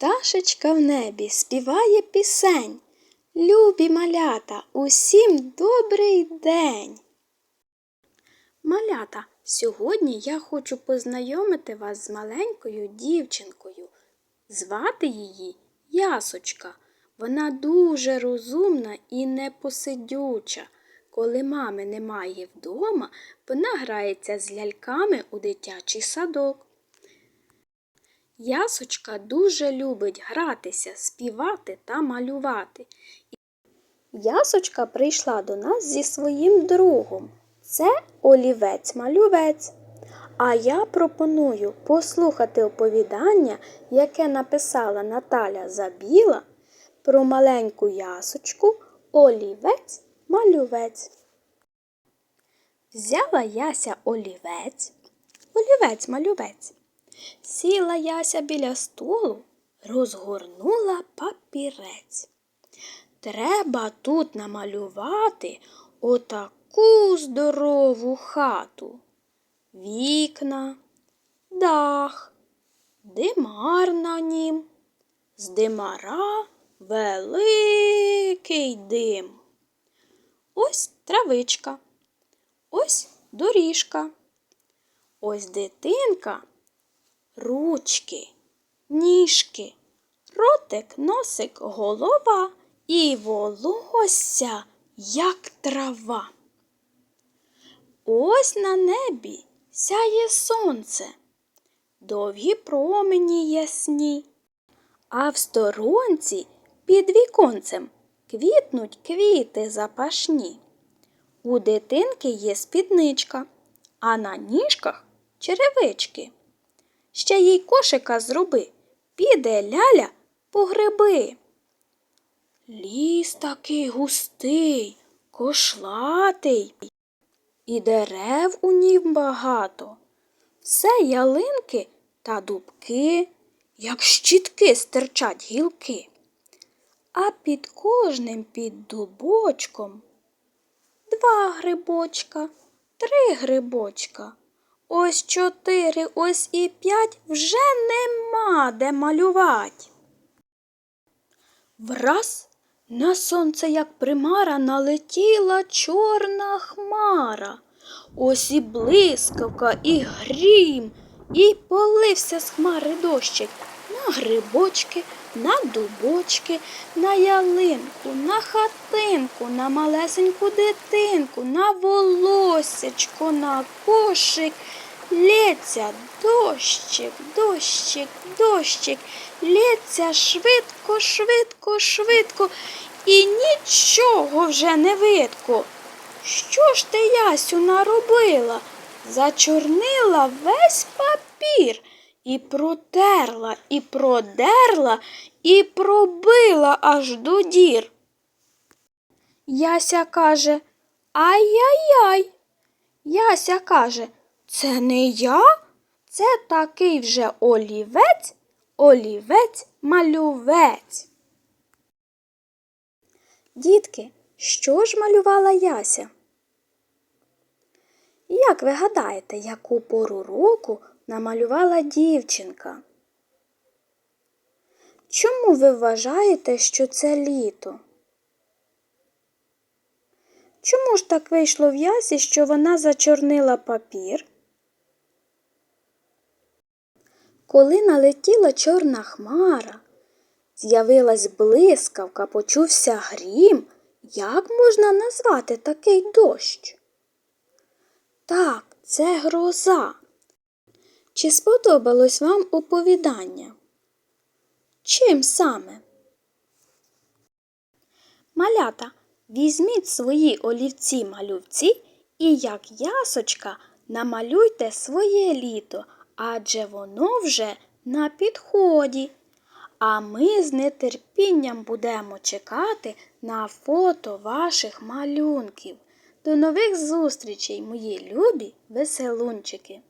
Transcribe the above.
Пташечка в небі співає пісень. Любі малята, усім добрий день. Малята, сьогодні я хочу познайомити вас з маленькою дівчинкою. Звати її Ясочка. Вона дуже розумна і непосидюча. Коли мами немає вдома, вона грається з ляльками у дитячий садок. Ясочка дуже любить гратися, співати та малювати. Ясочка прийшла до нас зі своїм другом. Це олівець-малювець. А я пропоную послухати оповідання, яке написала Наталя Забіла про маленьку ясочку олівець-малювець. Взяла яся олівець, олівець-малювець. Сіла яся біля столу, розгорнула папірець. Треба тут намалювати отаку здорову хату. Вікна, дах, димар на нім. З димара великий дим. Ось травичка, ось доріжка, ось дитинка, ручки, ніжки, ротик, носик, голова і волосся, як трава. Ось на небі сяє сонце, довгі промені ясні, а в сторонці під віконцем квітнуть квіти запашні. У дитинки є спідничка, а на ніжках черевички. Ще їй кошика зроби, піде ляля по гриби. Ліс такий густий, кошлатий, і дерев у нім багато. Все ялинки та дубки, як щітки стирчать гілки. А під кожним під дубочком два грибочка, три грибочка. Ось чотири, ось і п'ять вже нема де малювать. Враз на сонце, як примара, налетіла чорна хмара. Ось і блискавка, і грім, і полився з хмари дощик грибочки, на дубочки, на ялинку, на хатинку, на малесеньку дитинку, на волосечко, на кошик. Лється дощик, дощик, дощик, лється швидко, швидко, швидко, і нічого вже не видко. Що ж ти, Ясю, наробила? Зачорнила весь папір і протерла, і продерла, і пробила аж до дір. Яся каже Ай-яй-яй. Яся каже, це не я, це такий вже олівець, олівець, малювець. Дітки, що ж малювала Яся? Як ви гадаєте, яку пору року намалювала дівчинка? Чому ви вважаєте, що це літо? Чому ж так вийшло в ясі, що вона зачорнила папір? Коли налетіла чорна хмара, з'явилась блискавка, почувся грім, як можна назвати такий дощ? Так, це гроза. Чи сподобалось вам оповідання? Чим саме? Малята, візьміть свої олівці малювці і, як ясочка, намалюйте своє літо, адже воно вже на підході. А ми з нетерпінням будемо чекати на фото ваших малюнків. До нових зустрічей, мої любі веселунчики!